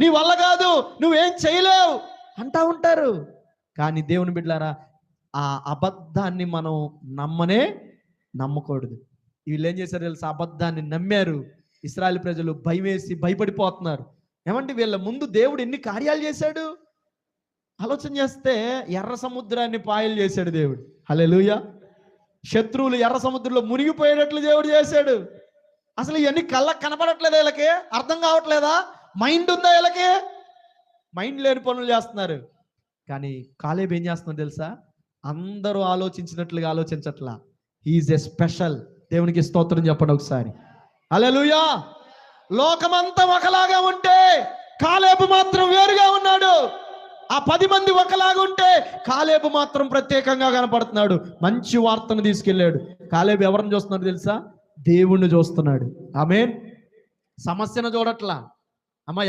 నీ వల్ల కాదు నువ్వేం చేయలేవు అంటా ఉంటారు. కానీ దేవుని బిడ్డారా ఆ అబద్ధాన్ని మనం నమ్మనే నమ్మకూడదు. వీళ్ళు ఏం చేశారు తెలుసు? అబద్ధాన్ని నమ్మారు. ఇస్రాయల్ ప్రజలు భయమేసి భయపడిపోతున్నారు. ఏమంటే వీళ్ళ ముందు దేవుడు ఎన్ని కార్యాలు చేశాడు? ఆలోచన చేస్తే ఎర్ర సముద్రాన్ని పాయలు చేశాడు దేవుడు. హల్లెలూయా. శత్రువులు ఎర్ర సముద్రంలో మునిగిపోయేటట్లు దేవుడు చేశాడు. అసలు ఇవన్నీ కళ్ళకు కనపడట్లేదు వీళ్ళకి? అర్థం కావట్లేదా? మైండ్ ఉందా వీళ్ళకి? మైండ్ లేని పనులు చేస్తున్నారు. కానీ కాలేబ్ ఏం చేస్తున్నాడు తెలుసా? అందరూ ఆలోచించినట్లుగా ఆలోచించట్లా. ఈజ్ ఎ స్పెషల్ దేవునికి స్తోత్రం చెప్పండి ఒకసారి. అలెలుయా లోకమంతా ఒకలాగా ఉంటే కాలేబు మాత్రం వేరుగా ఉన్నాడు. ఆ పది మంది ఒకలాగా ఉంటే కాలేబు మాత్రం ప్రత్యేకంగా కనపడుతున్నాడు. మంచి వార్తను తీసుకెళ్ళాడు. కాలేబు ఎవరిని చూస్తున్నాడు తెలుసా? దేవుణ్ణి చూస్తున్నాడు. ఆమె సమస్యను చూడట్లా. అమ్మ